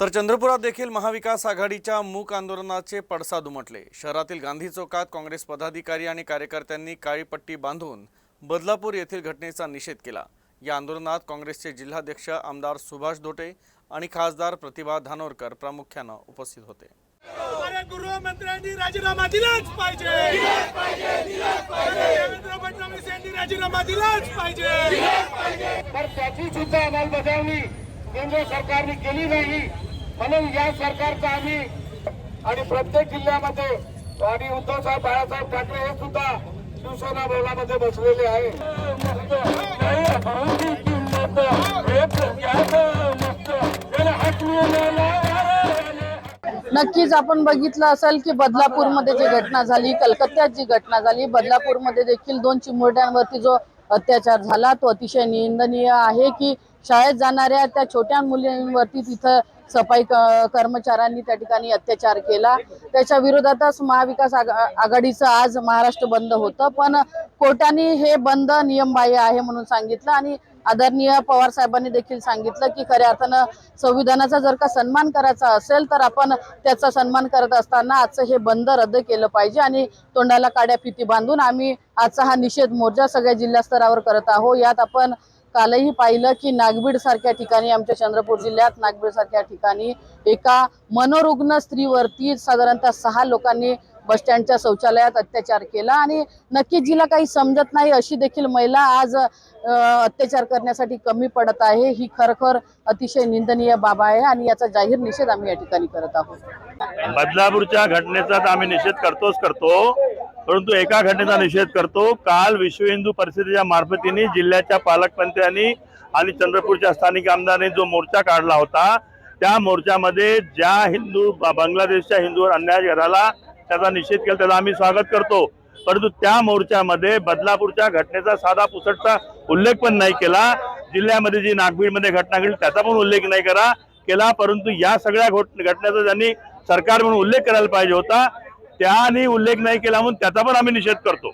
तर चंद्रपुरात देखील महाविकास आघाडीच्या मूक आंदोलनाचे पडसाद उमटले शहरातील गांधी चौकात काँग्रेस पदाधिकारी आणि कार्यकर्त्यांनी काळी पट्टी बांधून बदलापूर येथील घटनेचा निषेध केला. या आंदोलनात काँग्रेसचे जिल्हाध्यक्ष आमदार सुभाष दोटे आणि खासदार प्रतिभा धानोरकर प्रामुख्यानं उपस्थित होते. गृहमंत्र्यांनी राजीनामा दिलाच पाहिजे. देवेंद्र फडणवीस यांनी राजीनामा दिलाच पाहिजे. तर त्याची सुद्धा अंमलबजावणी केंद्र सरकारने केली नाही. म्हणून या सरकारचा आम्ही आणि प्रत्येक जिल्ह्यामध्ये आणि उद्धव साहेब बाळासाहेब ठाकरे हे सुद्धा शिवसेना भवनामध्ये बसलेले आहे. नक्कीच आपण बघितलं असेल की बदलापूरमध्ये जी घटना झाली कलकत्त्यात जी घटना झाली बदलापूरमध्ये देखील दोन चिमुरड्यांवरती जो अत्याचार झाला. तो अतिशय निंदनीय आहे की शाळेत जाणाऱ्या त्या छोट्या मुलींवरती तिथं सफाई क- कर्मचाऱ्यांनी त्या ठिकाणी अत्याचार केला. त्याच्या विरोधातच महाविकास आघा- आघाडीचं आज महाराष्ट्र बंद होतं. पण कोर्टाने हे बंद नियमबाह्य आहे म्हणून सांगितलं आणि आदरणीय पवार साहेबांनी देखील सांगितलं की खऱ्या अर्थानं संविधानाचा जर का सन्मान करायचा असेल तर आपण त्याचा सन्मान करत असताना आजचं हे बंद रद्द केलं पाहिजे आणि तोंडाला काड्या फिती बांधून आम्ही आजचा हा निषेध मोर्चा सगळ्या जिल्हा स्तरावर करत आहोत. यात आपण कालही पाहिलं की नागबीड सारख्या ठिकाणी आमच्या चंद्रपूर जिल्ह्यात नागबीड सारख्या ठिकाणी एका मनोरुग्ण स्त्रीवरती साधारणतः सहा लोकांनी बस स्टँडच्या शौचालयात अत्याचार केला आणि नक्की जिला काही समजत नाही अशी देखील महिला आज अत्याचार करण्यासाठी कमी पडत आहे. ही खरोखर अतिशय निंदनीय बाब आहे आणि याचा जाहीर निषेध आम्ही या ठिकाणी करत आहोत. बदलापूरच्या घटनेचा तर आम्ही निषेध करतोच करतो परंतु एका घटनेचा निषेध करतो. काल विश्व हिंदू परिषदेच्या मार्फतीने जिल्ह्याच्या पालकमंत्र्यांनी आणि चंद्रपूरच्या स्थानिक आमदारांनी जो मोर्चा काढला होता त्या मोर्चामध्ये ज्या हिंदू बांगलादेशच्या हिंदूवर अन्याय झाला त्याचा निषेध केला त्याचा आम्ही स्वागत करतो. परंतु त्या मोर्चामध्ये बदलापूरच्या घटनेचा साधा पुसटचा उल्लेख पण नाही केला. जिल्ह्यामध्ये जी नागबीडमध्ये घटना घडली त्याचा पण उल्लेख नाही करा केला. परंतु या सगळ्या घट घटनेचा ज्यांनी सरकार म्हणून उल्लेख करायला पाहिजे होता त्याने उल्लेख नाही केला म्हणून त्याचा पण आम्ही निषेध करतो.